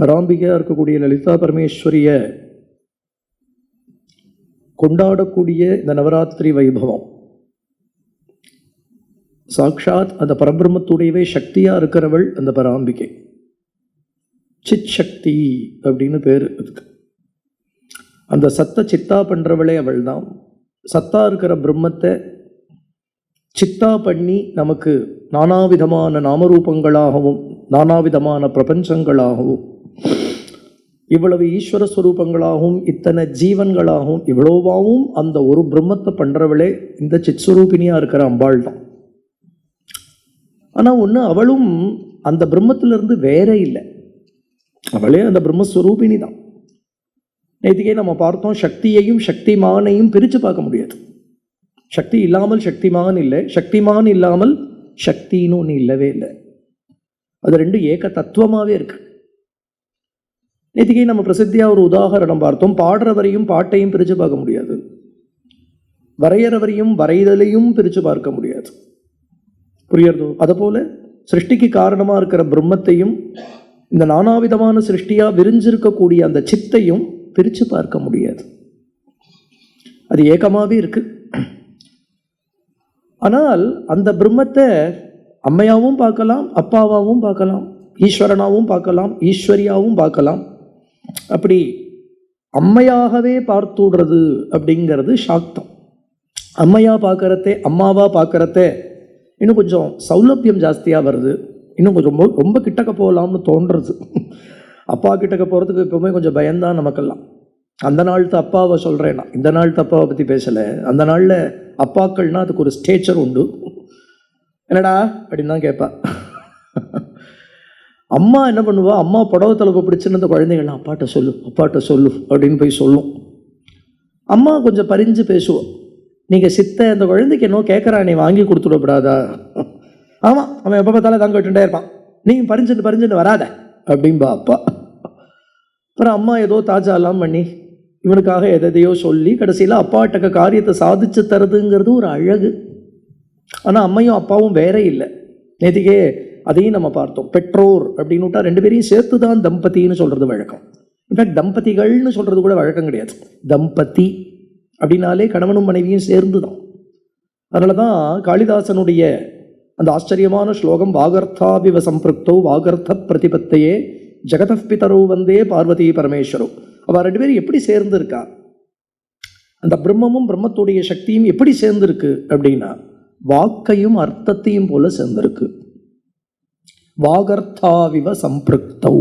பராம்பிகையாக இருக்கக்கூடிய லலிதா பரமேஸ்வரிய கொண்டாடக்கூடிய இந்த நவராத்திரி வைபவம். சாக்ஷாத் அந்த பரபிரம்மத்துடையவே சக்தியாக இருக்கிறவள் அந்த பராம்பிகை. சித் சக்தி அப்படின்னு பேர் அதுக்கு. அந்த சத்த சித்தா பண்ணுறவளே அவள் தான் சத்தா இருக்கிற பிரம்மத்தை சித்தா பண்ணி நமக்கு நானாவிதமான நாமரூபங்களாகவும் நானாவிதமான பிரபஞ்சங்களாகவும் இவ்வளவு ஈஸ்வர ஸ்வரூபங்களாகவும் இத்தனை ஜீவன்களாகவும் இவ்வளோவாவும் அந்த ஒரு பிரம்மத்தை பண்ணுறவளே இந்த சித்ஸ்வரூபினியாக இருக்கிற அம்பாள் தான். ஆனால் ஒன்று அவளும் அந்த பிரம்மத்திலிருந்து வேற இல்லை. அவளே அந்த பிரம்மஸ்வரூபிணி தான். நேற்றுக்கே நம்ம பார்த்தோம் சக்தியையும் சக்திமானையும் பிரித்து பார்க்க முடியாது. சக்தி இல்லாமல் சக்திமான் இல்லை சக்திமான் இல்லாமல் சக்தின்னு ஒன்று இல்லவே இல்லை. அது ரெண்டும் ஏக தத்துவமாகவே இருக்கு. நேற்றுக்கே நம்ம பிரசித்தியாக ஒரு உதாகரணம் பார்த்தோம். பாடுறவரையும் பாட்டையும் பிரித்து பார்க்க முடியாது. வரையறவரையும் வரைதலையும் பிரித்து பார்க்க முடியாது. புரியறதோ அதுபோல் சிருஷ்டிக்கு காரணமாக இருக்கிற பிரம்மத்தையும் இந்த நானாவிதமான சிருஷ்டியாக விரிஞ்சிருக்கக்கூடிய அந்த சித்தையும் பிரித்து பார்க்க முடியாது. அது ஏகமாகவே இருக்குது ஆனால் அந்த பிரம்மத்தை அம்மையாவும் பார்க்கலாம் அப்பாவாகவும் பார்க்கலாம் ஈஸ்வரனாகவும் பார்க்கலாம் ஈஸ்வரியாவும் பார்க்கலாம். அப்படி அம்மையாகவே பார்த்துடுறது அப்படிங்கிறது சாக்தம் அம்மையா பார்க்குறதே அம்மாவாக பார்க்கறதே இன்னும் கொஞ்சம் சௌலபியம் ஜாஸ்தியாக வருது. இன்னும் கொஞ்சம் ரொம்ப ரொம்ப கிட்டக்க போகலாம்னு தோன்றுறது. அப்பா கிட்டக்க போகிறதுக்கு எப்போவுமே கொஞ்சம் பயந்தான் நமக்கெல்லாம். அந்த நாள்த்து அப்பாவை சொல்கிறேன் நான். இந்த நாள்த்து அப்பாவை பற்றி பேசலை. அந்த நாளில் அப்பாக்கள்னால் அதுக்கு ஒரு ஸ்டேச்சர் உண்டு. என்னடா? அப்படின்னு தான் கேட்பா. அம்மா என்ன பண்ணுவா? அம்மா புடவை தலைப்பு பிடிச்சுன்னு அந்த குழந்தைகள்லாம் அப்பாட்ட சொல்லு அப்பாட்ட சொல்லு அப்படின்னு போய் சொல்லும். அம்மா கொஞ்சம் பரிஞ்சு பேசுவோம் நீங்கள் சித்த அந்த குழந்தைக்கு என்னோ கேட்குறா நீ வாங்கி கொடுத்துடப்படாதா? ஆமாம் அவன் எப்போ பார்த்தாலும் தான் கேட்டுட்டே இருப்பான். நீங்கள் பறிஞ்சுட்டு பறிஞ்சுட்டு வராத அப்படின்பா அப்பா. அப்புறம் அம்மா ஏதோ தாஜாலாம் பண்ணி இவனுக்காக எதையோ சொல்லி கடைசியில் அப்பாட்டக்க காரியத்தை சாதிச்சு தருதுங்கிறது ஒரு அழகு. ஆனால் அம்மையும் அப்பாவும் வேற இல்லை. நேற்றுக்கே அதையும் நம்ம பார்த்தோம். பெற்றோர் அப்படின்னு விட்டா ரெண்டு பேரையும் சேர்த்து தான் தம்பதின்னு சொல்கிறது வழக்கம் இன்ஃபேக்ட் தம்பதிகள்னு சொல்கிறது கூட வழக்கம் கிடையாது. தம்பதி அப்படின்னாலே கணவனும் மனைவியும் சேர்ந்து தான் அதனால தான் காளிதாசனுடைய அந்த ஆச்சரியமான ஸ்லோகம் வாகர்த்தாபிவ சம்பிருக்தோ வாகர்த்த பிரதிபத்தையே ஜெகதப்பிதரோ வந்தே பார்வதி பரமேஸ்வரோ. அவள் ரெண்டு பேரும் எப்படி சேர்ந்துருக்கா? அந்த பிரம்மமும் பிரம்மத்துடைய சக்தியும் எப்படி சேர்ந்துருக்கு அப்படின்னா வாக்கையும் அர்த்தத்தையும் போல சேர்ந்திருக்கு. வாகர்த்தாவிவ சம்பிருக்தௌ.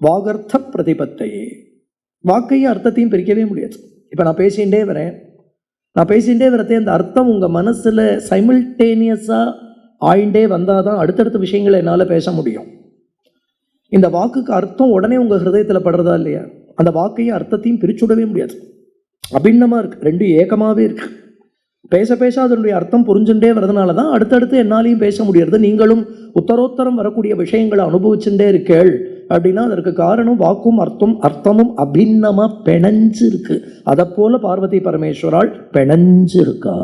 வாகர்த்த பிரதிபத்தையே. வாக்கையும் அர்த்தத்தையும் பிரிக்கவே முடியாது. இப்போ நான் பேசிகிட்டே வரேன். நான் பேசிகிட்டே வரதே அந்த அர்த்தம் உங்கள் மனசில் சைமில்டேனியஸாக ஆயிண்டே வந்தால் தான் அடுத்தடுத்த விஷயங்களை என்னால் பேச முடியும். இந்த வாக்குக்கு அர்த்தம் உடனே உங்கள் ஹிருதயத்தில் படுறதா இல்லையா? அந்த வாக்கையும் அர்த்தத்தையும் பிரிச்சுடவே முடியாது. அபிண்ணமாக இருக்குது ரெண்டும் ஏக்கமாகவே இருக்குது பேச பேச அதனுடைய அர்த்தம் புரிஞ்சுட்டே வரதுனால தான் அடுத்தடுத்து என்னாலையும் பேச முடியறது. நீங்களும் உத்தரோத்தரம் வரக்கூடிய விஷயங்களை அனுபவிச்சுட்டே இருக்கேள். அப்படின்னா அதற்கு காரணம் வாக்கும் அர்த்தம் அர்த்தமும் அபின்னமாக பிணைஞ்சிருக்கு. அதை போல பார்வதி பரமேஸ்வரால் பிணைஞ்சிருக்கா.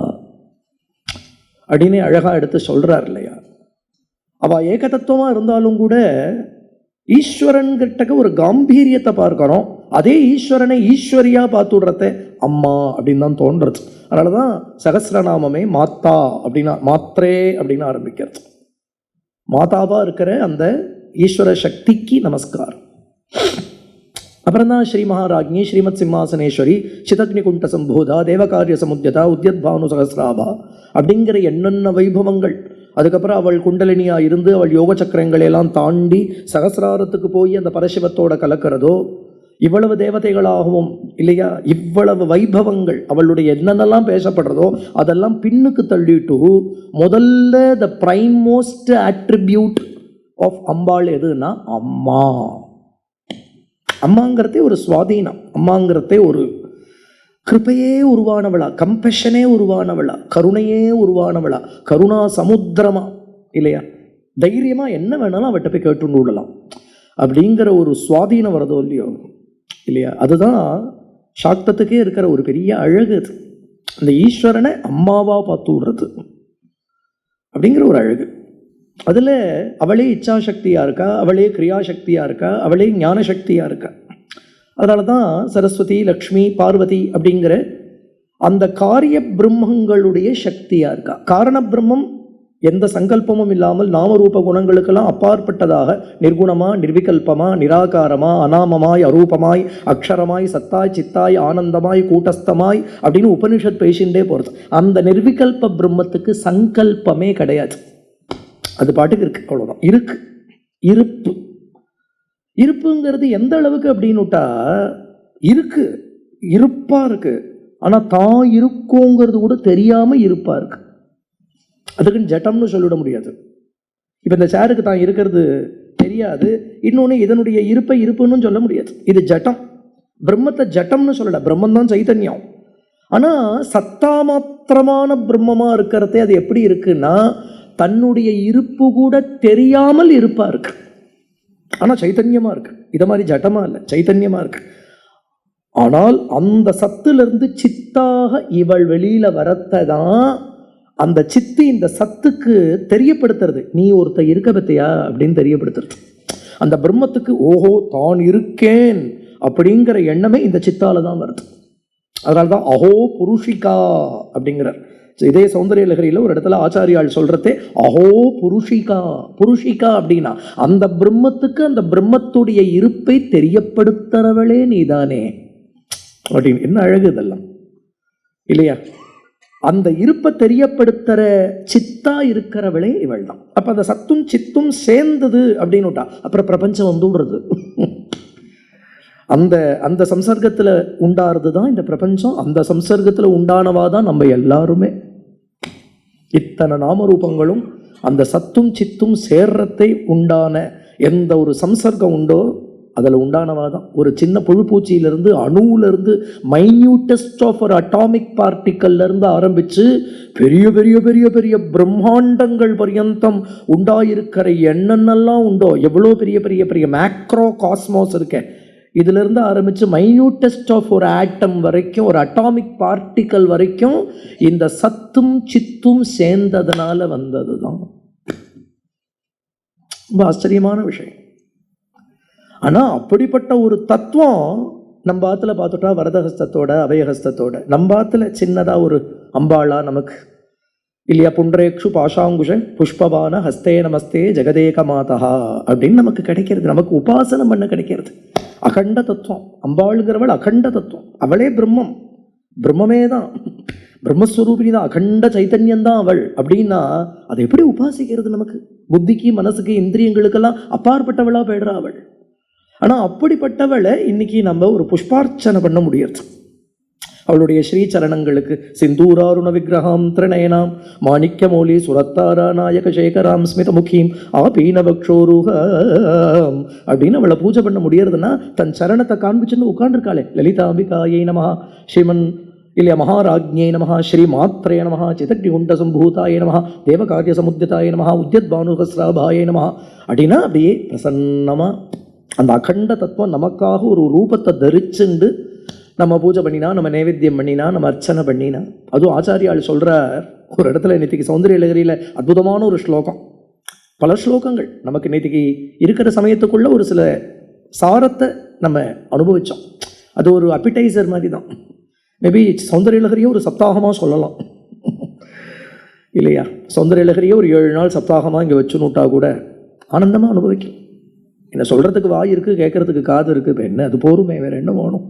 அப்படின்னு அழகாக எடுத்து சொல்கிறார் இல்லையா? அவள் ஏகதத்துவமாக இருந்தாலும் கூட ஈஸ்வரன் கிட்டக்க ஒரு காம்பீரியத்தை பார்க்குறோம் அதே ஈஸ்வரனை ஈஸ்வரியாக பார்த்து விடுறத அம்மா அப்படின்னு தான் தோன்றது அதனால தான் சகசிரநாமமே மாத்தா அப்படின்னா மாத்திரே அப்படின்னு ஆரம்பிக்கிறது. மாதாவாக இருக்கிற அந்த ஈஸ்வர சக்திக்கு நமஸ்காரம். அப்புறம் தான் ஸ்ரீ மகாராஜ்னி ஸ்ரீமத் சிம்மாசனேஸ்வரி சிதக்னி குண்ட சம்போதா தேவகாரிய சமுத்தியதா உத்யத் பானு சகசிராபா அப்படிங்கிற என்னென்ன வைபவங்கள். அதுக்கப்புறம் அவள் குண்டலினியாக இருந்து அவள் யோக சக்கரங்களை எல்லாம் தாண்டி சகசிராரத்துக்கு போய் அந்த பரசிவத்தோட கலக்கிறதோ இவ்வளவு தேவதைகளாகவும் இல்லையா? இவ்வளவு வைபவங்கள் அவளுடைய என்னென்னலாம் பேசப்படுறதோ அதெல்லாம் பின்னுக்கு தள்ளிட்டு முதல்ல the prime most attribute of Ambal எதுன்னா அம்மா. அம்மாங்கிறதே ஒரு சுவாதீனம். அம்மாங்கிறதே ஒரு கிருப்பையே உருவானவளா கம்பஷனே உருவானவளா கருணையே உருவானவளா கருணா சமுத்திரமா இல்லையா? தைரியமாக என்ன வேணாலும் அவட்ட போய் கேட்டுண்டு விடலாம். அப்படிங்கிற ஒரு சுவாதீனம் வரதோ இல்லையோ? இல்லையா? அதுதான் சாக்தத்துக்கே இருக்கிற ஒரு பெரிய அழகு அது. அந்த ஈஸ்வரனை அம்மாவா பார்த்து விடுறது. அப்படிங்கிற ஒரு அழகு. அதில் அவளே இச்சாசக்தியாக இருக்கா? அவளே கிரியாசக்தியாக இருக்கா? அவளே ஞானசக்தியாக இருக்கா? அதனால தான் சரஸ்வதி லக்ஷ்மி பார்வதி அப்படிங்கிற அந்த காரிய பிரம்மங்களுடைய சக்தியாக இருக்கா? காரண பிரம்மம் எந்த சங்கல்பமும் இல்லாமல் நாமரூப குணங்களுக்கெல்லாம் அப்பாற்பட்டதாக நிர்குணமா நிர்விகல்பமா நிராகாரமா அனாமமாய் அரூபமாய் அக்ஷரமாய் சத்தாய் சித்தாய் ஆனந்தமாய் கூட்டஸ்தமாய் அப்படின்னு உபனிஷத் பேசிண்டே போகிறது அந்த நிர்விகல்ப பிரம்மத்துக்கு சங்கல்பமே கிடையாது. அது பாட்டுக்கு இருக்கு அவ்வளோதான் இருக்கு. இருப்பு. இருப்புங்கிறது எந்த அளவுக்கு அப்படின்னுட்டா இருக்கு. இருப்பா இருக்கு. ஆனால் தான் இருக்கோங்கிறது கூட தெரியாமல் இருப்பா இருக்கு. அதுக்குன்னு ஜட்டம்னு சொல்லிவிட முடியாது. இப்போ இந்த சேருக்கு தான் இருக்கிறது தெரியாது. இன்னொன்று இதனுடைய இருப்பை இருப்புன்னு சொல்ல முடியாது. இது ஜட்டம். பிரம்மத்தை ஜட்டம்னு சொல்லல. பிரம்மம் தான் சைத்தன்யம் ஆனால் சத்தா மாத்திரமான பிரம்மமாக இருக்கிறதே அது எப்படி இருக்குன்னா தன்னுடைய இருப்பு கூட தெரியாமல் இருப்பாக இருக்கு. ஆனால் சைத்தன்யமாக இருக்கு. இதை மாதிரி ஜட்டமாக இல்லை. சைத்தன்யமாக இருக்கு. ஆனால் அந்த சத்துலேருந்து சித்தாக இவள் வெளியில் வரத்தை தான் அந்த சித்து இந்த சத்துக்கு தெரியப்படுத்துறது. நீ ஒருத்த இருக்க பத்தியா அப்படின்னு தெரியப்படுத்துறது. அந்த பிரம்மத்துக்கு ஓஹோ தான் இருக்கேன் அப்படிங்கிற எண்ணமே இந்த சித்தால தான் வருது. அதனால தான் அஹோ புருஷிகா அப்படிங்கிறார். இதே சௌந்தரிய லகரியில் ஒரு இடத்துல ஆச்சாரியால் சொல்றதே அஹோ புருஷிகா புருஷிகா அப்படின்னா அந்த பிரம்மத்துக்கு அந்த பிரம்மத்துடைய இருப்பை தெரியப்படுத்துறவளே நீதானே. அப்படின்னு என்ன அழகு இதெல்லாம்? இல்லையா? அந்த இருப்பை தெரியப்படுத்துகிற சித்தா இருக்கிறவளே இவள் தான் அப்போ அந்த சத்தும் சித்தும் சேர்ந்தது அப்படின்னு விட்டா அப்புறம் பிரபஞ்சம் வந்து விடுறது. அந்த அந்த சம்சர்க்கத்தில் உண்டாறது தான் இந்த பிரபஞ்சம். அந்த சம்சர்க்கத்தில் உண்டானவா தான் நம்ம எல்லாருமே. இத்தனை நாமரூபங்களும் அந்த சத்தும் சித்தும் சேர்றத்தை உண்டான எந்த ஒரு சம்சர்க்கம் உண்டோ அதில் உண்டானவா தான். ஒரு சின்ன புழுப்பூச்சியிலேருந்து அணுவிலேருந்து மைன்யூட்டஸ்ட் ஆஃப் ஒரு அட்டாமிக் பார்ட்டிக்கல்லேருந்து ஆரம்பித்து பெரிய பெரிய பெரிய பெரிய பிரம்மாண்டங்கள் பரியந்தம் உண்டாயிருக்கிற என்னென்னலாம் உண்டோ எவ்வளோ பெரிய பெரிய பெரிய மேக்ரோ காஸ்மோஸ் இருக்கேன் இதிலிருந்து ஆரம்பித்து மைன்யூட்டஸ்ட் ஆஃப் ஒரு ஆட்டம் வரைக்கும் ஒரு அட்டாமிக் பார்ட்டிக்கல் வரைக்கும் இந்த சத்தும் சித்தும் சேர்ந்ததுனால வந்தது தான் ரொம்ப ஆச்சரியமான விஷயம். ஆனால் அப்படிப்பட்ட ஒரு தத்துவம் நம்ம ஆத்துல பார்த்துட்டா வரதஹஸ்தத்தோட அபயஹஸ்தத்தோட. நம்ம ஆத்துல சின்னதாக ஒரு அம்பாளா நமக்கு. இல்லையா புண்ட்ரேக்ஷு பாஷாங்குஷ புஷ்பபான ஹஸ்தே நமஸ்தே ஜெகதேக மாதா அப்படின்னு நமக்கு கிடைக்கிறது. நமக்கு உபாசனம் பண்ண கிடைக்கிறது. அகண்ட தத்துவம். அம்பாளுங்கிறவள் அகண்ட தத்துவம். அவளே பிரம்மம். பிரம்மமே தான். பிரம்மஸ்வரூபினி தான் அகண்ட சைத்தன்யம் தான் அவள். அப்படின்னா அதை எப்படி உபாசிக்கிறது நமக்கு? புத்திக்கு மனசுக்கு இந்திரியங்களுக்கெல்லாம் அப்பாற்பட்டவளாக போயிடுறா அவள். ஆனால் அப்படிப்பட்டவளை இன்னைக்கு நம்ம ஒரு புஷ்பார்ச்சனை பண்ண முடியாது அவளுடைய ஸ்ரீச்சரணங்களுக்கு சிந்தூராருண விக்கிரகாம் திரணயனாம் மாணிக்கமௌலி சுரத்தாரா நாயக சேகராம் ஸ்மிதமுகீம் ஆபீனவக்ஷோருகம் அப்படின்னு அவளை பூஜை பண்ண முடியறதுன்னா தன் சரணத்தை காண்பிச்சுன்னு உட்காந்துருக்காளே லலிதாம்பிகாயை நமஹா ஸ்ரீமன் இல்லையா மகாராஜ்யை நமஹா ஸ்ரீ மாத்ரே நமஹா சிதக்னி குண்ட சம்பூதாய நமஹா தேவகாரிய சமுத்தியதாய நமஹா உத்யத் பானுகஸ்ராபாய நமஹா அப்படின்னா அப்படியே பிரசன்னமாக அந்த அகண்ட தத்துவம் நமக்காக ஒரு ரூபத்தை தரிச்சுண்டு நம்ம பூஜை பண்ணினா நம்ம நைவேத்தியம் பண்ணினா நம்ம அர்ச்சனை பண்ணினா அதுவும் ஆச்சாரியால் சொல்கிறார் ஒரு இடத்துல நேற்றுக்கு சௌந்தரிய லகரியில் அற்புதமான ஒரு ஸ்லோகம். பல ஸ்லோகங்கள் நமக்கு நேற்றுக்கு இருக்கிற சமயத்துக்குள்ள ஒரு சில சாரத்தை நம்ம அனுபவித்தோம் அது ஒரு அப்பிடைசர் மாதிரி தான் மேபி சௌந்தரிய லகரியை ஒரு சப்தாகமாக சொல்லலாம். இல்லையா? சௌந்தரியலகரியை ஒரு ஏழு நாள் சப்தாகமாக இங்கே வச்சுனுட்டா கூட ஆனந்தமாக அனுபவிக்கும் என்ன சொல்கிறதுக்கு வாய் இருக்குது கேட்குறதுக்கு காது இருக்குது இப்போ என்ன? அது போருமே வேறு என்ன வேணும்?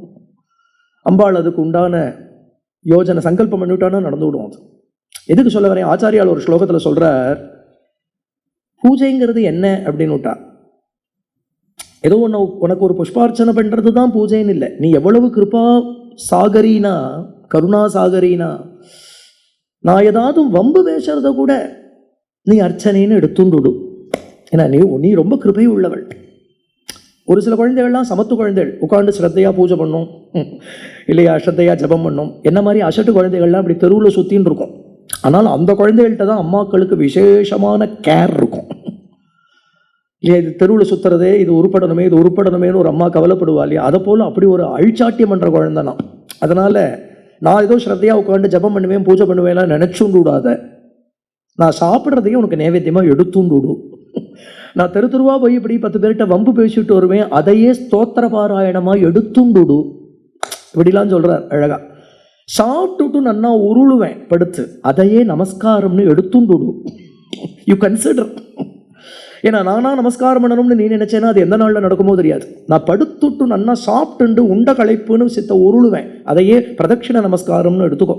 அம்பாள் அதுக்கு உண்டான யோஜனை சங்கல்பம் பண்ணிவிட்டானா நடந்து விடும் அது எதுக்கு சொல்ல வரேன்? ஆச்சாரியால் ஒரு ஸ்லோகத்தில் சொல்கிறார் பூஜைங்கிறது என்ன அப்படின்னு விட்டா? ஏதோ ஒன்று உனக்கு ஒரு புஷ்பார்ச்சனை பண்ணுறது தான் பூஜைன்னு இல்லை. நீ எவ்வளவு கிருபா சாகரினா கருணா சாகரினா நான் ஏதாவது வம்பு பேசுறத கூட நீ அர்ச்சனைன்னு எடுத்துண்டு ஏன்னா நீ நீ ரொம்ப கிருபை உள்ளவள் ஒரு சில குழந்தைகள்லாம் சமத்து குழந்தைகள் உட்காந்து ஸ்ரத்தையாக பூஜை பண்ணும். இல்லையா ஸ்ரத்தையாக ஜெபம் பண்ணும். என்ன மாதிரி அசட்டு குழந்தைகள்லாம் அப்படி தெருவில் சுற்றின்னு இருக்கும். ஆனால் அந்த குழந்தைகள்கிட்ட தான் அம்மாக்களுக்கு விசேஷமான கேர் இருக்கும். இல்லையா இது தெருவில் சுற்றுறதே இது உருப்படணுமே இது உருப்படணுமேனு ஒரு அம்மா கவலைப்படுவா இல்லையா? அதை போல் அப்படி ஒரு அழிச்சாட்டியம் பண்ணுற குழந்தை நான் அதனால் நான் ஏதோ ஸ்ரத்தையாக உட்காந்து ஜெபம் பண்ணுவேன் பூஜை பண்ணுவேன்லாம் நினச்சுண்டு விடாத. நான் சாப்பிட்றதையும் உனக்கு நைவேத்தியமாக எடுத்துண்டு விடும் நான் தெரு தெருவா போய் இப்படி பத்து பேர்கிட்ட வம்பு பேசிட்டு வருவேன் அதையே ஸ்தோத்திர பாராயணமாக எடுத்துண்டு விடு இப்படிலாம் சொல்கிறார் அழகா. சாப்பிட்டுட்டு நன்னா உருளுவேன் படுத்து அதையே நமஸ்காரம்னு எடுத்துண்டுடு. யூ கன்சிடர் ஏன்னா நானா நமஸ்காரம் பண்ணணும்னு நீ நினைச்சேன்னா அது எந்த நாளில் நடக்குமோ தெரியாது. நான் படுத்துட்டு நன்னா சாப்பிட்டுண்டு உண்ட களைப்புன்னு சித்த உருளுவேன் அதையே பிரதட்சிண நமஸ்காரம்னு எடுத்துக்கோ.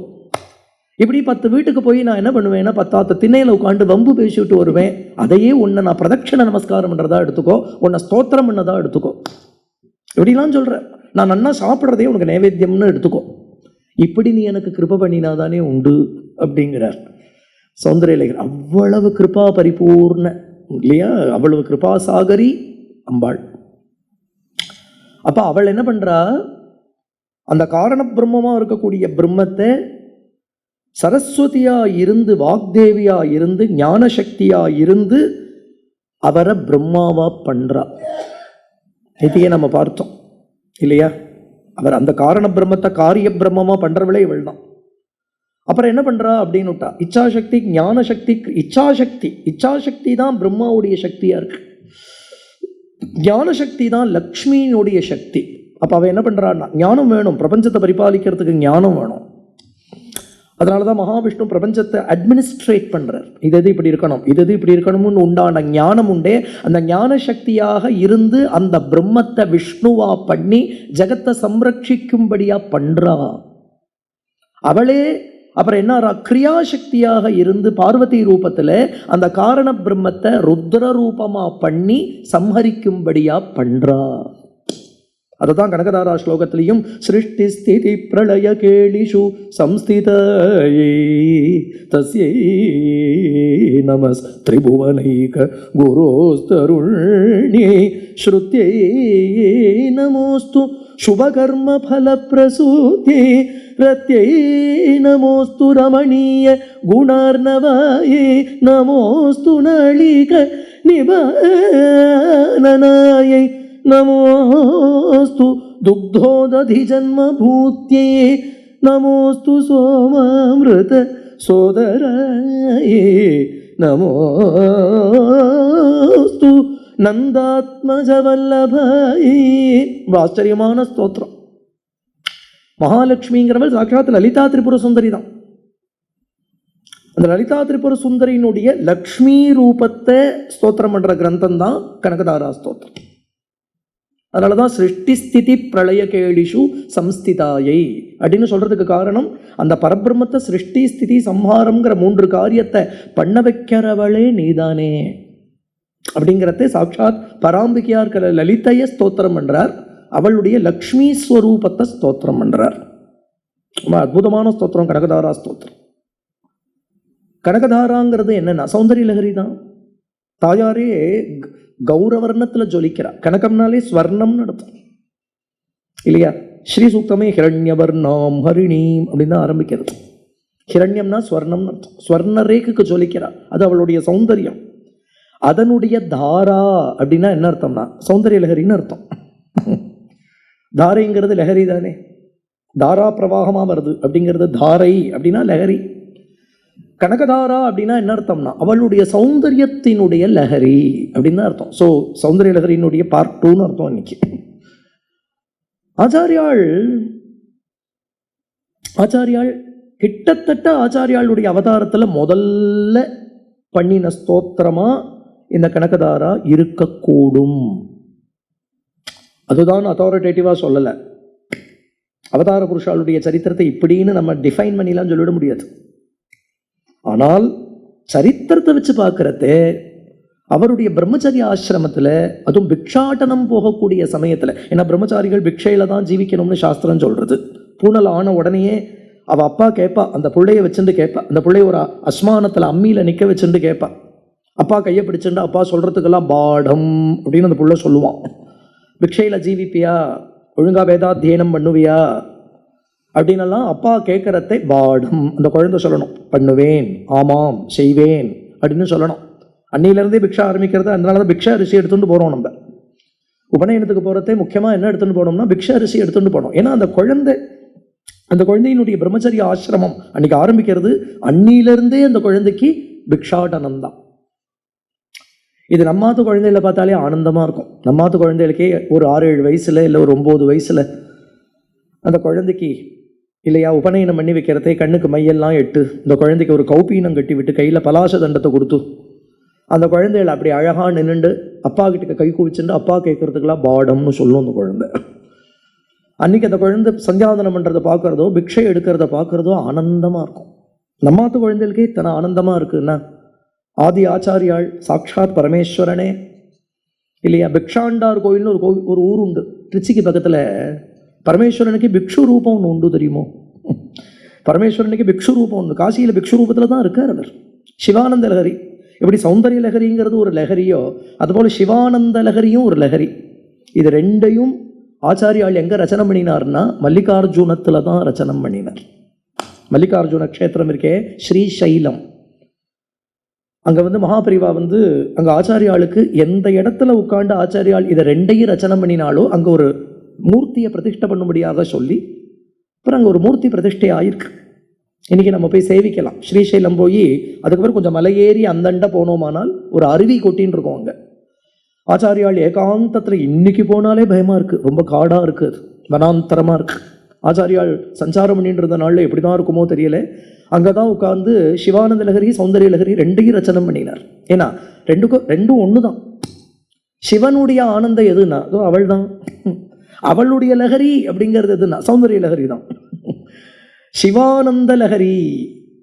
இப்படி பத்து வீட்டுக்கு போய் நான் என்ன பண்ணுவேன்னா பத்தாத்த திண்ணையில் உட்காந்து வம்பு பேசிவிட்டு வருவேன். அதையே உன்னை நான் பிரதட்சிண நமஸ்காரம் பண்ணுறதா எடுத்துக்கோ உன்னை ஸ்தோத்திரம் பண்ணதா எடுத்துக்கோ. இப்படிலாம் சொல்கிறேன் நான் நன்னா சாப்பிட்றதே உனக்கு நைவேத்தியம்னு எடுத்துக்கோ. இப்படி நீ எனக்கு கிருப பண்ணினாதானே உண்டு அப்படிங்கிறார். சௌந்தரலேகர் அவ்வளவு கிருபா பரிபூர்ண இல்லையா? அவ்வளவு கிருபா சாகரி அம்பாள். அப்போ அவள் என்ன பண்ணுறா அந்த காரண பிரம்மமாக இருக்கக்கூடிய பிரம்மத்தை சரஸ்வதியா இருந்து வாக்தேவியா இருந்து ஞான சக்தியா இருந்து அவரை பிரம்மாவா பண்றா. நேத்தியே நம்ம பார்த்தோம் இல்லையா? அவர் அந்த காரண பிரம்மத்தை காரிய பிரம்மமா பண்றவளே இவள் தான். அப்புறம் என்ன பண்றா அப்படின்னு விட்டா இச்சாசக்தி ஞான சக்தி இச்சாசக்தி இச்சாசக்தி தான் பிரம்மாவுடைய சக்தியா இருக்கு. ஞான சக்தி தான் லக்ஷ்மியினுடைய சக்தி. அப்போ அவ என்ன பண்றான்னா ஞானம் வேணும் பிரபஞ்சத்தை பரிபாலிக்கிறதுக்கு ஞானம் வேணும். அதனால தான் மகாவிஷ்ணு பிரபஞ்சத்தை அட்மினிஸ்ட்ரேட் பண்ணுறார் இது எது இப்படி இருக்கணும்? இது எது இப்படி இருக்கணும்னு உண்டான ஞானம் உண்டே. அந்த ஞான சக்தியாக இருந்து அந்த பிரம்மத்தை விஷ்ணுவா பண்ணி ஜெகத்தை சம்ரட்சிக்கும்படியாக பண்ணுறா அவளே அப்புறம் என்ன கிரியாசக்தியாக இருந்து பார்வதி ரூபத்தில் அந்த காரண பிரம்மத்தை ருத்ர ரூபமாக பண்ணி சம்ஹரிக்கும்படியாக பண்ணுறா அதுதான் கனகதாரா ஸ்லோகத்திலையும் சிருஷ்டி ஸ்திதி பிரளய கேளிஷு சம்ஸ்திதை தஸ்யை நமஸ் திரிபுவனைக குரோஸ்தருணி ஸ்ருத்யை நமோஸ்து శుభకర్మ ఫల ప్రసూతి రత్యై నమోస్తు రమణీయ గుణార్ణవాయే నమోస్తు నళిక నిబాననాయై नमोऽस्तु दुग्धोदधिजन्मभूत्यै नमोऽस्तु सोमामृत सोदराये नमोऽस्तु நந்தாத்மஜவல்லபாயி ரொம்ப ஆச்சரியமான ஸ்தோத்திரம் மகாலட்சுமிங்கிறவள் சாட்சாத் லலிதா திரிபுர சுந்தரி தான் அந்த லலிதா திரிபுர சுந்தரியினுடைய லக்ஷ்மி ரூபத்தை ஸ்தோத்திரம் பண்ற கிரந்தம் தான் கனகதாரா ஸ்தோத்திரம் அதனால தான் சிருஷ்டி ஸ்திதி பிரளய கேளிஷு சம்ஸ்திதாயை. அப்படின்னு சொல்கிறதுக்கு காரணம் அந்த பரபிரம்மத்தை சிருஷ்டி ஸ்திதி சம்ஹாரம்ங்கிற மூன்று காரியத்தை பண்ண வைக்கிறவளே நீதானே. அப்படிங்கிறத சாட்சாத் பராம்பிகையா இருக்கிற லலிதைய ஸ்தோத்திரம் பண்ணுறார் அவளுடைய லக்ஷ்மி ஸ்வரூபத்தை ஸ்தோத்திரம் பண்ணுறார் ரொம்ப அற்புதமான ஸ்தோத்திரம் கனகதாரா ஸ்தோத்திரம். கனகதாராங்கிறது என்னன்னா சௌந்தரிய லகரி தான் தாயாரே கௌரவர்ணத்தில் ஜொலிக்கிறா. கனகம்னாலே ஸ்வர்ணம்னு அர்த்தம் இல்லையா? ஸ்ரீ சூக்தமே ஹிரண்யவர்ணம் ஹரிணீம் அப்படின்னு தான் ஆரம்பிக்கிறது. ஹிரண்யம்னா ஸ்வர்ணம்னு அர்த்தம். ஸ்வர்ண ரேக்குக்கு ஜொலிக்கிறா. அது அவளுடைய சௌந்தரியம். அதனுடைய தாரா அப்படின்னா என்ன அர்த்தம்னா சௌந்தரிய லஹரின்னு அர்த்தம். தாரைங்கிறது லஹரி தானே தாரா பிரவாகமாக வருது அப்படிங்கிறது தாரை அப்படின்னா லஹரி. கனகதாரா அப்படின்னா என்ன அர்த்தம்னா அவளுடைய சௌந்தரியத்தினுடைய லஹரி அப்படின்னு தான் அர்த்தம். ஸோ சௌந்தரிய லஹரியினுடைய பார்ட் டூன்னு அர்த்தம் இன்னைக்கு. ஆச்சாரியாள் ஆச்சாரியாள் கிட்டத்தட்ட ஆச்சாரியாளுடைய அவதாரத்துல முதல்ல பண்ணின ஸ்தோத்திரமா இந்த கனகதாரா இருக்கக்கூடும். அதுதான் அத்தாரிட்டேட்டிவாக சொல்லலை. அவதார புருஷாளுடைய சரித்திரத்தை இப்படின்னு நம்ம டிஃபைன் பண்ணிலாம் சொல்லிட முடியாது. ஆனால் சரித்திரத்தை வச்சு பார்க்கறது அவருடைய பிரம்மச்சரிய ஆசிரமத்தில் அதுவும் பிக்ஷாட்டனம் போகக்கூடிய சமயத்தில். ஏன்னா பிரம்மச்சாரிகள் பிக்ஷையில் தான் ஜீவிக்கணும்னு சாஸ்திரம் சொல்கிறது பூனல் ஆன உடனேயே அவள் அப்பா கேட்பா அந்த பிள்ளைய வச்சுட்டு கேட்பா அந்த பிள்ளைய ஒரு அஸ்மானத்தில் அம்மியில் நிற்க வச்சுட்டு கேட்பா அப்பா கையை பிடிச்சுட்டு அப்பா சொல்கிறதுக்கெல்லாம் பாடம் அப்படின்னு அந்த புள்ள சொல்லுவான். பிக்ஷையில் ஜீவிப்பியா ஒழுங்கா வேதாத்தியனம் பண்ணுவியா அப்படின்னெல்லாம் அப்பா கேட்குறதை பாடம் அந்த குழந்தை சொல்லணும் பண்ணுவேன் ஆமாம் செய்வேன் அப்படின்னு சொல்லணும். அன்னியிலேருந்தே பிக்ஷா ஆரம்பிக்கிறது அதனால தான் பிக்ஷா அரிசி எடுத்துகிட்டு போகிறோம் நம்ம. உபநயனத்துக்கு போகிறதே முக்கியமாக என்ன எடுத்துகிட்டு போனோம்னா பிக்ஷா அரிசி எடுத்துகிட்டு போனோம். ஏன்னா அந்த குழந்தை அந்த குழந்தையினுடைய பிரம்மச்சரிய ஆசிரமம் அன்னைக்கு ஆரம்பிக்கிறது அன்னியிலேருந்தே அந்த குழந்தைக்கு பிக்ஷாடனம் தான் இது நம்மாத்து குழந்தைகளை பார்த்தாலே ஆனந்தமாக இருக்கும். நம்மாத்து குழந்தைகளுக்கே ஒரு ஆறு ஏழு வயசில் இல்லை ஒரு ஒம்பது வயசில் அந்த குழந்தைக்கு இல்லையா? உபநயனம் பண்ணி வைக்கிறதே கண்ணுக்கு மையெல்லாம் எட்டு. இந்த குழந்தைக்கு ஒரு கௌப்பீனம் கட்டி விட்டு கையில் பலாச தண்டத்தை கொடுத்து அந்த குழந்தைகள் அப்படி அழகாக நின்றுண்டு அப்பா கிட்ட கை குவிச்சுட்டு அப்பா கேட்குறதுக்கெல்லாம் பாடம்னு சொல்லும் அந்த குழந்தை. அன்னைக்கு அந்த குழந்தை சந்தியாவதனம் பண்ணுறதை பார்க்குறதோ பிக்ஷை எடுக்கிறத பார்க்குறதோ ஆனந்தமாக இருக்கும். நம்மாத்து குழந்தைகளுக்கே இத்தனை ஆனந்தமாக இருக்குன்னா ஆதி ஆச்சாரியாள் சாக்ஷாத் பரமேஸ்வரனே இல்லையா? பிக்ஷாண்டார் கோயில்னு ஒரு கோவில் ஒரு ஊர் உண்டு. திருச்சிக்கு பக்கத்தில் பரமேஸ்வரனுக்கு பிக்ஷு ரூபம் ஒன்று உண்டு தெரியுமோ? பரமேஸ்வரனுக்கு பிக்ஷு ரூபம் உண்டு காசியில் பிக்ஷு ரூபத்தில் தான் இருக்கார் அவர். சிவானந்த லஹரி. எப்படி சௌந்தரிய லஹரிங்கிறது ஒரு லஹரியோ அதுபோல் சிவானந்த லஹரியும் ஒரு லஹரி. இது ரெண்டையும் ஆச்சாரியாள் எங்கே ரச்சனம் பண்ணினார்னா மல்லிகார்ஜுனத்தில் தான் ரச்சனம் பண்ணினார். மல்லிகார்ஜுன க்ஷேத்திரம் இருக்கே ஸ்ரீசைலம். அங்கே வந்து மகாபரிவா வந்து அங்கே ஆச்சாரியாளுக்கு எந்த இடத்துல உட்கார்ந்து ஆச்சாரியாள் இதை ரெண்டையும் ரச்சனை பண்ணினாலோ அங்கே ஒரு மூர்த்தியை பிரதிஷ்டை பண்ணும்படியாக சொல்லி அப்புறம் அங்கே ஒரு மூர்த்தி பிரதிஷ்டை ஆயிருக்கு. இன்றைக்கி நம்ம போய் சேவிக்கலாம். ஸ்ரீசைலம் போய் அதுக்கப்புறம் கொஞ்சம் மலையேறி அந்தண்டை போனோமானால் ஒரு அருவி கொட்டின்னு இருக்கோம் அங்கே. ஆச்சாரியாள் ஏகாந்தத்தில் இன்னைக்கு போனாலே பயமாக இருக்குது ரொம்ப காடாக இருக்குது வனாந்தரமாக இருக்குது ஆச்சாரியாள் சஞ்சாரம் பண்ணிட்டு இருந்த நாளில் எப்படி தான் இருக்குமோ தெரியல. அங்கே தான் உட்காந்து சிவானந்த லகரி சௌந்தரிய லகரி ரெண்டையும் ரச்சனம் பண்ணினார். ஏன்னா ரெண்டுக்கும் ரெண்டும் ஒன்று தான் சிவனுடைய ஆனந்தம் எதுன்னா அதோ அவள் தான் அவளுடைய லகரி அப்படிங்கிறது எதுன்னா சௌந்தரிய லகரி தான். சிவானந்த லகரி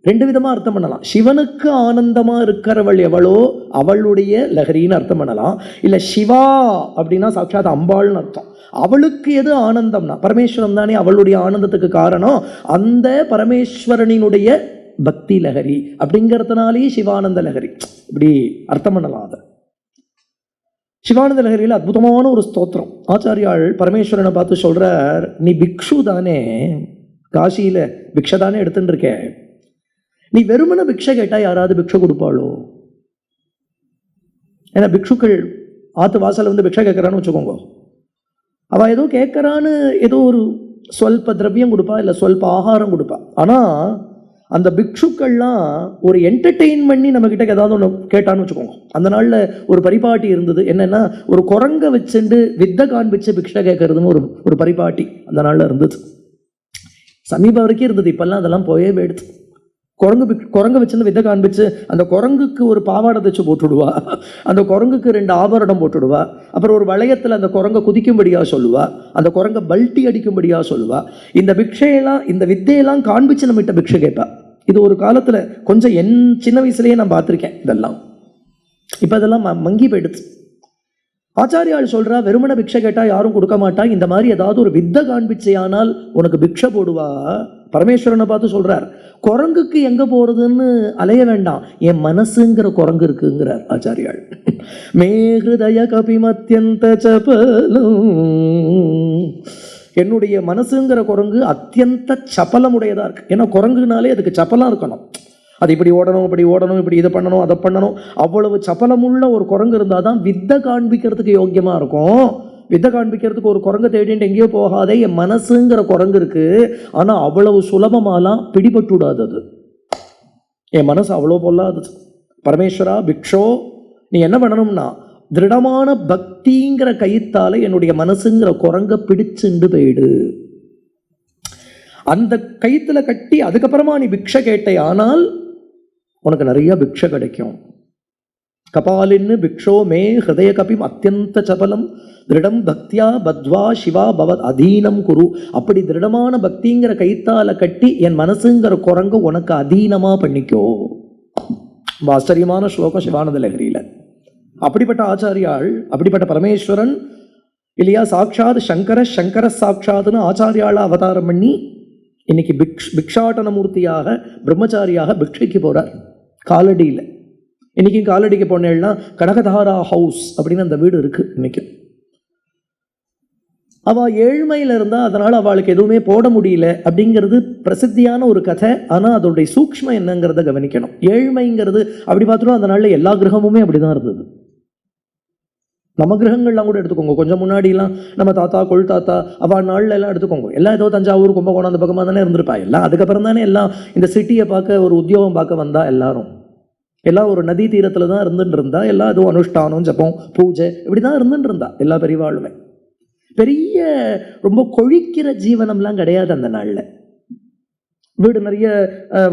ரெண்டு விதமாக அர்த்தம் பண்ணலாம். சிவனுக்கு ஆனந்தமாக இருக்கிறவள் எவளோ அவளுடைய லகரின்னு அர்த்தம் பண்ணலாம். இல்லை சிவா அப்படின்னா சாட்சாத் அம்பாள்னு அர்த்தம். அவளுக்கு எது ஆனந்தம்னா பரமேஸ்வரன் தானே அவளுடைய ஆனந்தத்துக்கு காரணம். அந்த பரமேஸ்வரனினுடைய பக்தி லகரி அப்படிங்கிறதுனாலேயே சிவானந்த லகரி இப்படி அர்த்தம் பண்ணலாம் அதை. சிவானந்த நகரில் அற்புதமான ஒரு ஸ்தோத்திரம். ஆச்சாரியாள் பரமேஸ்வரனை பார்த்து சொல்கிறார் நீ பிக்ஷு தானே? காசியில் பிக்ஷை தானே எடுத்துட்டு இருக்க நீ வெறுமன பிக்ஷை கேட்டால் யாராவது பிக்ஷை கொடுப்பாளோ? ஏன்னா பிக்ஷுக்கள் ஆத்து வாசல்ல வந்து பிக்ஷை கேட்குறான்னு வச்சுக்கோங்க. அவள் ஏதோ கேட்குறான்னு ஏதோ ஒரு சொல்ப திரவியம் கொடுப்பா இல்லை சொல்ப ஆகாரம் கொடுப்பா. ஆனால் அந்த பிக்ஷுக்கள்லாம் ஒரு என்டர்டெயின் பண்ணி நம்மக்கிட்ட ஏதாவது ஒன்று கேட்டான்னு வச்சுக்கோங்க. அந்த நாளில் ஒரு பரிபாட்டி இருந்தது. என்னென்னா ஒரு குரங்கை வச்சுண்டு வித்தை காண்பிச்சு பிக்ஷை கேட்கறதுன்னு ஒரு ஒரு பரிபாட்டி அந்த நாளில் இருந்தது. சமீபம் வரைக்கும் இருந்தது. இப்போல்லாம் அதெல்லாம் போயே போயிடுது குரங்கு குரங்கு வச்சிருந்து வித்தை காண்பிச்சு அந்த குரங்குக்கு ஒரு பாவாடை தைச்சு போட்டுடுவா. அந்த குரங்குக்கு ரெண்டு ஆபரணம் போட்டுடுவா. அப்புறம் ஒரு வளையத்தில் அந்த குரங்கை குதிக்கும்படியாக சொல்லுவா. அந்த குரங்கை பல்ட்டி அடிக்கும்படியாக சொல்லுவா. இந்த பிக்ஷையெல்லாம் இந்த வித்தையெல்லாம் காண்பிச்சு நம்மகிட்ட பிக்ஷை கேட்பா. இது ஒரு காலத்தில் கொஞ்சம் என் சின்ன வயசுலேயே நான் பார்த்துருக்கேன் இதெல்லாம். இப்போ அதெல்லாம் ம- மங்கி போயிடுச்சு ஆச்சாரியாள் சொல்றா வெறுமன பிக்ஷை கேட்டா யாரும் கொடுக்க மாட்டா. இந்த மாதிரி ஏதாவது ஒரு வித்தை காண்பிச்சையானால் உனக்கு பிக்ஷை போடுவா. பரமேஸ்வரனை பார்த்து சொல்கிறார் குரங்குக்கு எங்கே போகிறதுன்னு அலைய வேண்டாம். என் மனசுங்கிற குரங்கு இருக்குங்கிறார் ஆச்சாரியாள். மே ஹிருதய கபிமத்யந்த சபலம். என்னுடைய மனசுங்கிற குரங்கு அத்தியந்த சபலமுடையதாக இருக்குது ஏன்னா குரங்குனாலே அதுக்கு சப்பலாக இருக்கணும். அது இப்படி ஓடணும் இப்படி ஓடணும் இப்படி இதை பண்ணணும் அதை பண்ணணும். அவ்வளவு சப்பலமுள்ள ஒரு குரங்கு இருந்தால் தான் வித்தை காண்பிக்கிறதுக்கு யோக்கியமாக இருக்கும். வித்தை காண்பிக்கிறதுக்கு ஒரு குரங்கு தேடிட்டு எங்கேயோ போகாதே என் மனசுங்கிற குரங்கு இருக்குது ஆனால் அவ்வளவு சுலபமாலாம் பிடிபட்டு விடாது அது என் மனசு அவ்வளோ பொல்லாது பரமேஸ்வரா பிக்ஷோ நீ என்ன பண்ணணும்னா திருடமான பக்திங்கிற கயித்தால என்னுடைய மனசுங்கிற குரங்க பிடிச்சுண்டு போயிடு. அந்த கயிற்றுல கட்டி அதுக்கப்புறமா நீ பிக்ஷை கேட்டே ஆனால் உனக்கு நிறைய பிக்ஷை கிடைக்கும். கபாலின்னு பிக்ஷோ மே ஹிருதய கபிம் அத்தியந்த சபலம் திருடம் பக்தியா பத்வா சிவா பவத் அதீனம் குரு அப்படி திருடமான பக்திங்கிற கைத்தால கட்டி என் மனசுங்கிற குரங்கு உனக்கு அதீனமா பண்ணிக்கோ. ரொம்ப ஆச்சரியமான ஸ்லோகம் சிவானந்த லஹரியில அப்படிப்பட்ட ஆச்சாரியாள் அப்படிப்பட்ட பரமேஸ்வரன் இல்லையா சாட்சாத் சங்கர சங்கர சாட்சாத்னு ஆச்சாரியாள அவதாரம் பண்ணி இன்னைக்கு பிக்ஷ் பிக்ஷாட்டன மூர்த்தியாக பிரம்மச்சாரியாக பிக்ஷைக்கு போறார். காலடியில். இன்றைக்கும் காலடிக்கு போனேன்னா கனகதாரா ஹவுஸ் அப்படின்னு அந்த வீடு இருக்குது இன்றைக்கும் அவள் ஏழ்மையில் இருந்தால் அதனால் அவளுக்கு எதுவுமே போட முடியல அப்படிங்கிறது பிரசித்தியான ஒரு கதை. ஆனால் அதோடைய சூக்ஷ்மம் என்னங்கிறத கவனிக்கணும். ஏழ்மைங்கிறது அப்படி பார்த்துட்டோம் அந்த நாளில் எல்லா கிரகமுமே அப்படி தான் இருந்தது. நம்ம கிரகங்கள்லாம் கூட எடுத்துக்கோங்க. கொஞ்சம் முன்னாடிலாம் நம்ம தாத்தா கொள் தாத்தா அவள் நாளில் எல்லாம் எடுத்துக்கோங்க. எல்லாம் ஏதோ தஞ்சாவூர் கும்பகோணம் அந்த பக்கமாக தானே இருந்திருப்பா. எல்லாம் அதுக்கப்புறம் தானே எல்லாம் இந்த சிட்டியை பார்க்க ஒரு உத்தியோகம் பார்க்க வந்தால் எல்லாரும். எல்லாம் ஒரு நதி தீரத்தில் தான் இருந்துட்டு இருந்தா எல்லாம் அதுவும் அனுஷ்டானம் ஜப்பம் பூஜை இப்படி தான் இருந்துட்டு இருந்தா எல்லா பெரியவாளுமே பெரிய ரொம்ப கொழிக்கிற ஜீவனம்லாம் கிடையாது அந்த நாளில். வீடு நிறைய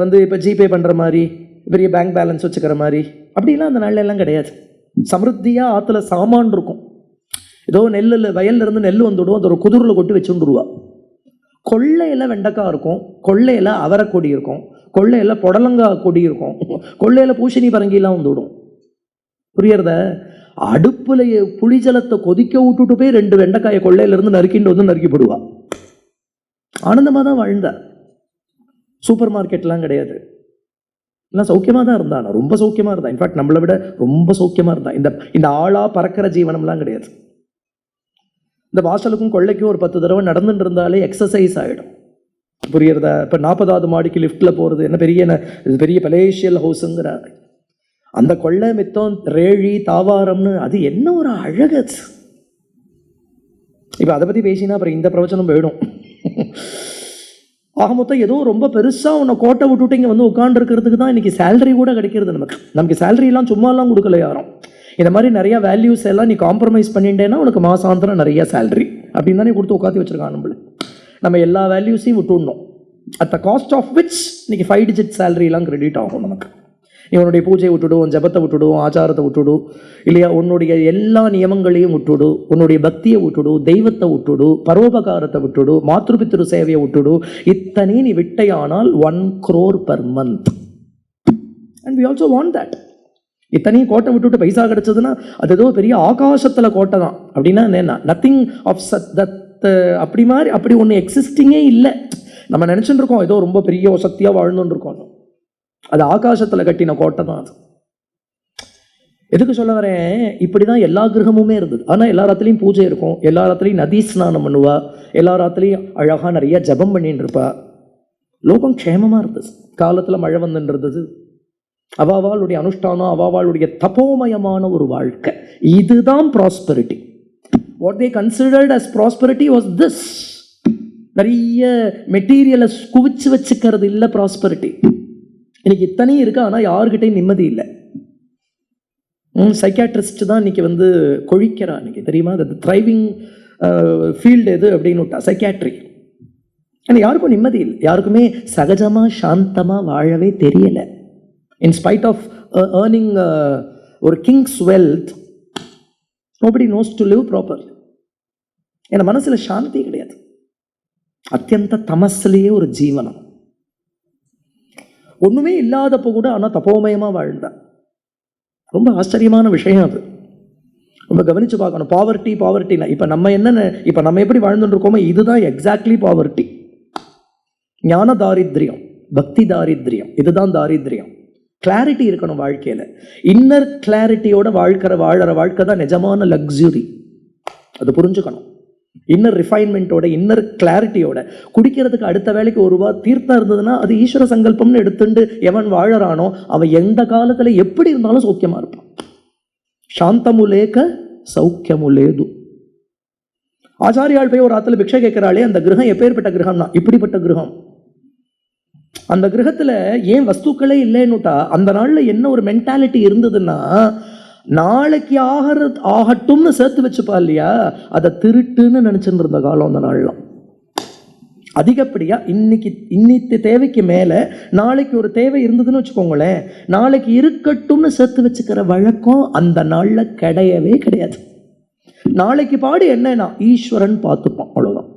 வந்து இப்போ ஜிபே பண்ணுற மாதிரி பெரிய பேங்க் பேலன்ஸ் வச்சுக்கிற மாதிரி அப்படிலாம் அந்த நாளில் எல்லாம் கிடையாது. சமிருத்தியாக ஆற்றுல சாமான் இருக்கும். ஏதோ நெல்லில் வயல்ல இருந்து நெல் வந்துவிடும் அது ஒரு குதிரில் கொட்டி வச்சுருவா கொள்ளையில் வெண்டைக்காய் இருக்கும் கொள்ளையில் அவரைக்கொடி இருக்கும் கொள்ளையில் புடலங்காய் கொடி இருக்கும். கொள்ளையில் பூசணி பரங்கிலாம் வந்துவிடும் புரியறத? அடுப்பில் புளிஜலத்தை கொதிக்க விட்டுட்டு போய் ரெண்டு வெண்டைக்காயை கொள்ளையிலேருந்து நறுக்கிட்டு வந்து நறுக்கி போடுவா. ஆனந்தமாக தான் வாழ்ந்தா. சூப்பர் மார்க்கெட்லாம் கிடையாது. எல்லாம் சௌக்கியமாக தான் இருந்தான். ரொம்ப சௌக்கியமாக இருந்தான். இன்ஃபேக்ட் நம்மளை விட ரொம்ப சௌக்கியமாக இருந்தான். இந்த இந்த ஆளாக பறக்கிற ஜீவனம்லாம் கிடையாது. இந்த வாசலுக்கும் கொள்ளைக்கும் ஒரு பத்து தடவை நடந்துட்டு இருந்தாலே எக்ஸசைஸ் ஆகிடும் புரியுறதா இப்போ நாற்பதாவது மாடிக்கு லிஃப்ட்டில் போகிறது என்ன பெரிய என்ன- இது பெரிய பலேஷியல் ஹவுஸுங்கிறார் அந்த கொள்ளை மித்தம் ரேழி தாவாரம்னு அது என்ன ஒரு அழகு இப்போ அதை பற்றி பேசினா அப்புறம் இந்த பிரவச்சனம் போயிடும். ஆக மொத்தம் ஏதோ ரொம்ப பெருசாக உன்னை கோட்டை விட்டுட்டு இங்கே வந்து உட்காந்துருக்கிறதுக்கு தான் இன்றைக்கி சேலரி கூட கிடைக்கிறது நமக்கு. நமக்கு சேலரிலாம் சும்மாலாம் கொடுக்கல யாரும். இந்த மாதிரி நிறைய வேல்யூஸ் எல்லாம் நீ காம்ப்ரமைஸ் பண்ணிட்டேன்னா உனக்கு மாசாந்திரம் நிறைய சேலரி அப்படின்னு தானே கொடுத்து உட்காந்து வச்சுருக்கான் நம்மள. நம்ம எல்லா வேல்யூஸையும் விட்டுடணும். At the cost of which இன்னைக்கு ஃபைவ் டிஜிட் சேலரிலாம் கிரெடிட் ஆகும் நமக்கு. நீ உன்னுடைய பூஜையை விட்டுடும் ஜபத்தை விட்டுடும் ஆச்சாரத்தை விட்டுடு இல்லையா? உன்னுடைய எல்லா நியமங்களையும் விட்டுடு உன்னுடைய பக்தியை விட்டுடு தெய்வத்தை விட்டுடு பரோபகாரத்தை விட்டுடு மாத்ருபித்திரு சேவையை விட்டுடு இத்தனை நீ விட்டையானால் one crore per month and we also want that இத்தனையும் கோட்டை விட்டுட்டு பைசா கிடைச்சதுன்னா அது ஏதோ பெரிய ஆகாசத்தில் கோட்டை தான். அப்படின்னா என்ன? நத்திங் ஆஃப் சத் தத் அப்படி மாதிரி அப்படி ஒன்று எக்ஸிஸ்டிங்கே இல்லை. நம்ம நினச்சிட்டு இருக்கோம் ஏதோ ரொம்ப பெரிய சக்தியாக வாழ்ந்துன்னு இருக்கோம் அது ஆகாசத்தில் கட்டின கோட்டை தான் அது. எதுக்கு சொல்ல வரேன்? இப்படி தான் எல்லா கிரகமுமே இருந்தது. ஆனால் எல்லா ராத்திலையும் பூஜை இருக்கும். எல்லா ராத்திலையும் நதி ஸ்நானம் பண்ணுவா. எல்லா ராத்திலையும் அழகாக நிறைய ஜபம் பண்ணிட்டு இருப்பா லோகம் க்ஷேமமாக இருந்தது. காலத்தில் மழை வந்துன்றது அவாவாளுடைய அனுஷ்டானம் அவாவாளுடைய தபோமயமான ஒரு வாழ்க்கை. இதுதான் prosperity what they considered as prosperity was this நிறைய மெட்டீரியலை குவிச்சு வச்சுக்கிறது இல்லை ப்ராஸ்பரிட்டி இன்னைக்கு இத்தனையும் இருக்கு ஆனால் யாருக்கிட்டையும் நிம்மதி இல்லை. சைக்காட்ரிஸ்ட் தான் இன்னைக்கு வந்து கொழிக்கிறா இன்னைக்கு தெரியுமா? அது த்ரைவிங் ஃபீல்டு எது அப்படின்னு விட்டா சைக்காட்ரி ஆனால் யாருக்கும் நிம்மதி இல்லை. யாருக்குமே சகஜமாக சாந்தமாக வாழவே தெரியலை. இன் ஸ்பைட் ஆஃப் ஏர்னிங் ஒரு king's wealth nobody knows to live proper என் மனசில் சாந்தி கிடையாது. அத்தியந்த தமசிலேயே ஒரு ஜீவனம். ஒன்றுமே இல்லாதப்போ கூட ஆனால் தப்போமயமாக வாழ்ந்தேன் ரொம்ப ஆச்சரியமான விஷயம் அது. ரொம்ப கவனித்து பார்க்கணும். பாவர்ட்டி பாவர்ட்டினா இப்போ நம்ம என்னென்ன இப்போ நம்ம எப்படி வாழ்ந்துட்டு இருக்கோமோ இதுதான் எக்ஸாக்ட்லி பாவர்ட்டி ஞான தாரித்ரியம் பக்தி தாரித்ரியம் இதுதான் தாரித்ரியம். கிளாரிட்டி இருக்கணும் வாழ்க்கையில். இன்னர் கிளாரிட்டியோட வாழ்க்கிற வாழற வாழ்க்கை தான் நிஜமான லக்ஸுரி அது புரிஞ்சுக்கணும். இன்னர் ரிஃபைன்மெண்ட்டோட இன்னர் கிளாரிட்டியோட குடிக்கிறதுக்கு அடுத்த வேலைக்கு ஒரு ரூபா தீர்த்தம் இருந்ததுன்னா அது ஈஸ்வர சங்கல்பம்னு எடுத்துட்டு எவன் வாழறானோ அவன் எந்த காலத்தில் எப்படி இருந்தாலும் சௌக்கியமாக இருப்பான். சாந்தமுலேக்க சௌக்கியமுலேது. ஆச்சாரியால் போய் ஒரு ஆற்றுல பிக்ஷை கேட்கிறாளே அந்த கிரகம் எப்பேற்பட்ட கிரகம்னா இப்படிப்பட்ட கிரகம். அந்த கிரகத்தில் ஏன் வஸ்துக்களே இல்லைன்னுட்டா அந்த நாளில் என்ன ஒரு மென்டாலிட்டி இருந்ததுன்னா நாளைக்கு ஆகிற ஆகட்டும்னு சேர்த்து வச்சுப்பா இல்லையா? அதை திருட்டுன்னு நினச்சிட்டு இருந்த காலம் அந்த நாள்லாம். அதிகப்படியாக இன்னைக்கு இன்னித்து தேவைக்கு மேலே நாளைக்கு ஒரு தேவை இருந்ததுன்னு வச்சுக்கோங்களேன் நாளைக்கு இருக்கட்டும்னு சேர்த்து வச்சுக்கிற வழக்கம் அந்த நாளில் கிடையவே கிடையாது. நாளைக்கு பாடு என்னன்னா ஈஸ்வரன் பார்த்துப்பான் அவ்வளோதான்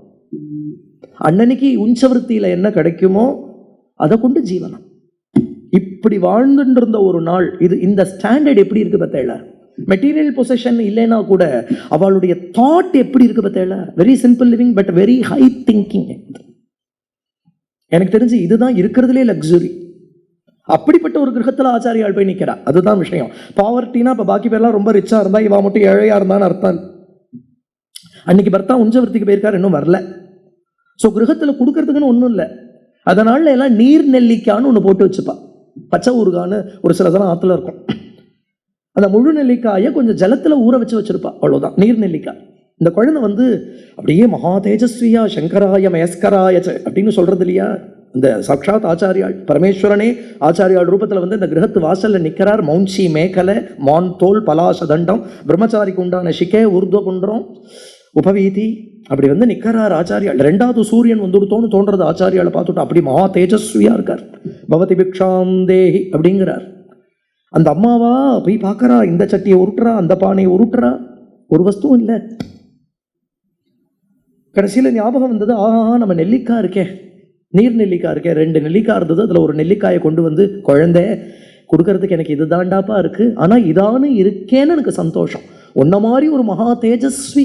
அன்னன்னைக்கு உஞ்சவருத்தியில் என்ன கிடைக்குமோ அதை கொண்டு ஜீவனம். இப்படி வாழ்ந்துட்டு இருந்த ஒரு நாள் இது இந்த ஸ்டாண்டர்ட் எப்படி இருக்கு பார்த்தேல மெட்டீரியல் பொசஷன் இல்லைன்னா கூட அவளுடைய தாட் எப்படி இருக்கு பார்த்தேல very simple living but very high thinking எனக்கு தெரிஞ்சு இதுதான் இருக்கிறதுலே லக்ஸுரி அப்படிப்பட்ட ஒரு கிரகத்தில் ஆச்சாரியால் போய் நிற்கிறா அதுதான் விஷயம். பாவர்ட்டினா இப்போ பாக்கி பேர்லாம் ரொம்ப ரிச்சாக இருந்தா இவா மட்டும் ஏழையாக இருந்தான்னு அர்த்தம். அன்னைக்கு பர்த்தா உஞ்சவர்த்திக்கு போயிருக்காரு இன்னும் வரல. ஸோ கிரகத்தில் கொடுக்கறதுக்குன்னு ஒன்றும் இல்லை. அதனால எல்லாம் நீர் நெல்லிக்கான்னு ஒன்று போட்டு வச்சுப்பா. பச்சை ஊறுகான்னு ஒரு சில இதெல்லாம் ஆற்றுல இருக்கும். அந்த முழு நெல்லிக்காயை கொஞ்சம் ஜலத்தில் ஊற வச்சு வச்சுருப்பா. அவ்வளோதான் நீர் நெல்லிக்காய். இந்த குழந்தை வந்து அப்படியே மகா தேஜஸ்வியா சங்கராய மயஸ்கராய ச அப்படின்னு சொல்கிறது இல்லையா? இந்த சாட்சாத் ஆச்சாரியாள் பரமேஸ்வரனே ஆச்சாரியாள் ரூபத்தில் வந்து இந்த கிரகத்து வாசலில் நிற்கிறார் மௌன்சி மேகலை மான் தோல் பலாச தண்டம் பிரம்மச்சாரிக்கு உண்டான ஷிகே ஊர்துவ குன்றம். உபவீதி அப்படி வந்து நிற்கிறார் ஆச்சாரியால் ரெண்டாவது சூரியன் வந்துடுத்தோன்னு தோன்றது ஆச்சாரியால பார்த்துட்டு அப்படி மகா தேஜஸ்வியா இருக்கார். பவதி பிக்ஷாம் தேஹி அப்படிங்கிறார். அந்த அம்மாவா போய் பார்க்கறா இந்த சட்டியை உருட்டுறா அந்த பானையை உருட்டுறா. ஒரு வஸ்துவும் இல்லை. கடைசியில் ஞாபகம் வந்தது ஆஹா நம்ம நெல்லிக்காய் இருக்கே. நீர் நெல்லிக்காய் இருக்கேன் ரெண்டு நெல்லிக்காய் இருந்தது அதில் ஒரு நெல்லிக்காயை கொண்டு வந்து குழந்தை கொடுக்கறதுக்கு எனக்கு இது தாண்டாப்பா இருக்குது ஆனால் இதானு இருக்கேன்னு எனக்கு சந்தோஷம். உன்ன மாதிரி ஒரு மகா தேஜஸ்வி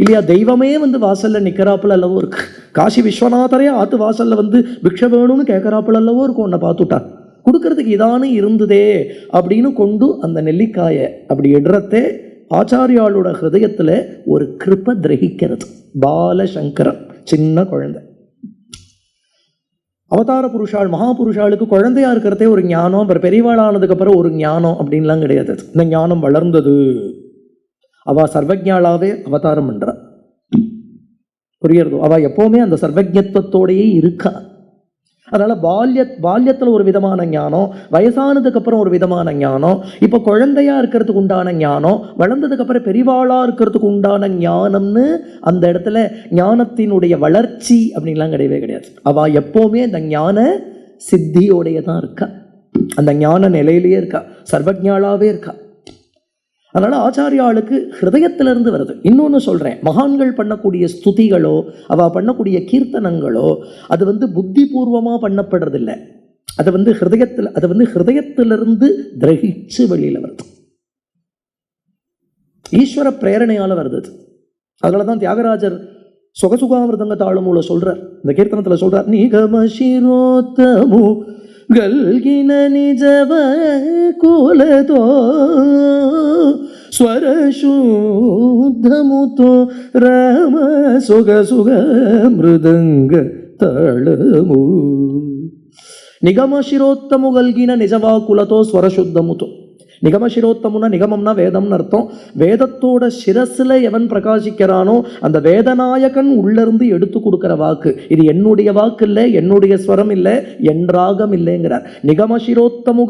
இல்லையா தெய்வமே வந்து வாசல்ல நிற்கிறாப்புல அல்லவோ இருக்கு. காசி விஸ்வநாதரே ஆத்து வாசல்ல வந்து பிக்ஷ வேணும்னு கேட்கறாப்புல அல்லவோ இருக்கும் உன்னை பார்த்துட்டா. கொடுக்கறதுக்கு இதானு இருந்ததே அப்படின்னு கொண்டு அந்த நெல்லிக்காயை அப்படி இடறத்தே ஆச்சாரியாளோட ஹிருதயத்தில் ஒரு கிருப்ப கிரகிக்கிறது. பாலசங்கரன் சின்ன குழந்தை. அவதார புருஷாள் மகாபுருஷாளுக்கு குழந்தையா இருக்கிறதே ஒரு ஞானம் அப்புறம் பெரியவாளானதுக்கு அப்புறம் ஒரு ஞானம் அப்படின்லாம் கிடையாது. இந்த ஞானம் வளர்ந்தது. அவ சர்வஜாளாவே அவதாரம் பண்ணுறா புரியறதோ அவள் எப்போவுமே அந்த சர்வஜத்துவத்தோடையே இருக்கா? அதனால் பால்ய பால்யத்தில் ஒரு விதமான ஞானம் வயசானதுக்கப்புறம் ஒரு விதமான ஞானம் இப்போ குழந்தையாக இருக்கிறதுக்கு உண்டான ஞானம் வளர்ந்ததுக்கப்புறம் பெரிவாளாக இருக்கிறதுக்கு உண்டான ஞானம்னு அந்த இடத்துல ஞானத்தினுடைய வளர்ச்சி அப்படின்லாம் கிடையவே கிடையாது. அவள் எப்போவுமே அந்த ஞான சித்தியோடைய தான் இருக்கா. அந்த ஞான நிலையிலேயே இருக்கா. சர்வஜாளாவே இருக்கா. அதனால் ஆச்சாரியாளுக்கு ஹிருதயத்திலிருந்து வருது. இன்னொன்று சொல்கிறேன் மகான்கள் பண்ணக்கூடிய ஸ்துதிகளோ அவள் பண்ணக்கூடிய கீர்த்தனங்களோ அது வந்து புத்திபூர்வமாக பண்ணப்படுறதில்லை. அதை வந்து ஹிருதயத்தில் அதை வந்து ஹிருதயத்திலிருந்து கிரகிச்சு வெளியில் வருது. ஈஸ்வர பிரேரணையால் வருது அதனால தான் தியாகராஜர் சொகசுகாமிருதங்க தாளமூல சொல்கிறார் இந்த கீர்த்தனத்தில் சொல்கிறார் நிகமசிரோத்தமு ಗಲ್ಗಿನ ನಿಜವ ಕುಲದೋ ಸ್ವರ ಶುದ್ಧಮುತೋ ರಾಮ ಸುಗ ಸುಗ ಮೃದಂಗ ತಾಳಮು నిగమ శిరోత్తము గల్గిన నిజవాకులతో స్వరశుద్ధముతో நிகமசிரோத்தமுன்னா நிகமம்னா வேதம்னு அர்த்தம். வேதத்தோட சிரசில் எவன் பிரகாசிக்கிறானோ அந்த வேதநாயகன் உள்ளிருந்து எடுத்து கொடுக்குற வாக்கு. இது என்னுடைய வாக்கு இல்லை என்னுடைய ஸ்வரம் இல்லை என் ராகம் இல்லைங்கிறார். நிகம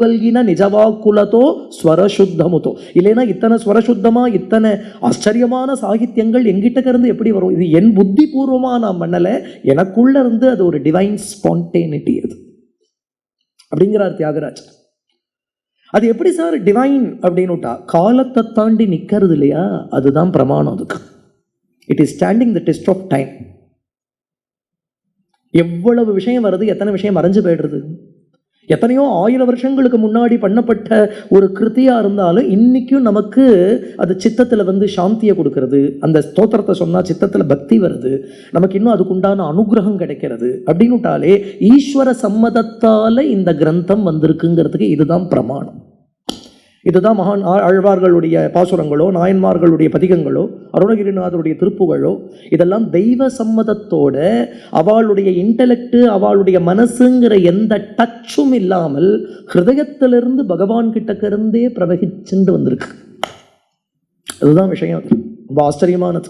கல்கின நிஜவாக்குலதோ ஸ்வரசுத்தமுதோ. இல்லைன்னா இத்தனை ஸ்வரசுத்தமா இத்தனை ஆச்சரியமான சாகித்யங்கள் எங்கிட்ட இருந்து எப்படி வரும்? இது என் புத்தி பூர்வமாக நான் பண்ணலை எனக்குள்ள இருந்து அது ஒரு டிவைன் ஸ்பான்டேனிட்டி அது அப்படிங்கிறார் தியாகராஜ் அது எப்படி சார்? டிவைன் அப்படின்னுட்டா காலத்தை தாண்டி நிற்கிறது இல்லையா? அதுதான் பிரமாணம் அதுக்கு. It is standing the test of time எவ்வளவு விஷயம் வருது எத்தனை விஷயம் மறைஞ்சு போயிடுறது? எத்தனையோ ஆயிரம் வருஷங்களுக்கு முன்னாடி பண்ணப்பட்ட ஒரு கிருத்தியாக இருந்தாலும் இன்றைக்கும் நமக்கு அது சித்தத்தில் வந்து சாந்தியை கொடுக்கறது. அந்த ஸ்தோத்திரத்தை சொன்னால் சித்தத்தில் பக்தி வருது. நமக்கு இன்னும் அதுக்குண்டான அனுகிரகம் கிடைக்கிறது. அப்படின்னுட்டாலே ஈஸ்வர சம்மதத்தால் இந்த கிரந்தம் வந்திருக்குங்கிறதுக்கு இதுதான் பிரமாணம். இதுதான் மகான் ஆழ்வார்களுடைய பாசுரங்களோ நாயன்மார்களுடைய பதிகங்களோ அருணகிரிநாதருடைய திருப்புகளோ இதெல்லாம் தெய்வ சம்மதத்தோட அவளுடைய இன்டலெக்ட் அவளுடைய மனசுங்கிற எந்த டச்சும் இல்லாமல் ஹிருதயத்திலிருந்து பகவான் கிட்டக்க இருந்தே பிரவகிச்சுண்டு வந்திருக்கு. அதுதான் விஷயம். அது ரொம்ப ஆச்சரியமானது.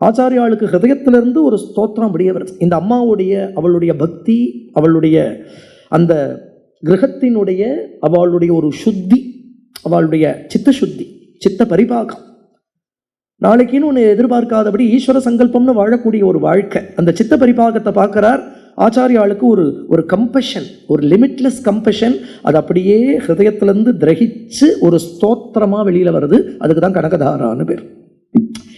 ஆச்சாரியாளுக்கு ஹிருதயத்திலிருந்து ஒரு ஸ்தோத்திரம் அப்படியே வருது. இந்த அம்மாவுடைய அவளுடைய பக்தி அவளுடைய அந்த கிரகத்தினுடைய அவளுடைய ஒரு சுத்தி அவளுடைய சித்த சுத்தி சித்த பரிபாகம் நாளைக்குன்னு ஒன்று எதிர்பார்க்காதபடி ஈஸ்வர சங்கல்பம்னு வாழக்கூடிய ஒரு வாழ்க்கை. அந்த சித்த பரிபாகத்தை பார்க்குறார். ஆச்சாரியாளுக்கு ஒரு ஒரு கம்பஷன் ஒரு லிமிட்லெஸ் கம்பஷன் அது அப்படியே ஹிருதயத்திலேருந்து கிரகிச்சு ஒரு ஸ்தோத்திரமாக வெளியில் வருது. அதுக்கு தான் கனகதாரான்னு பேர்.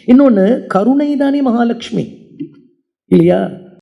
இன்னொன்று கருணை தானே மகாலட்சுமி. இல்லையா?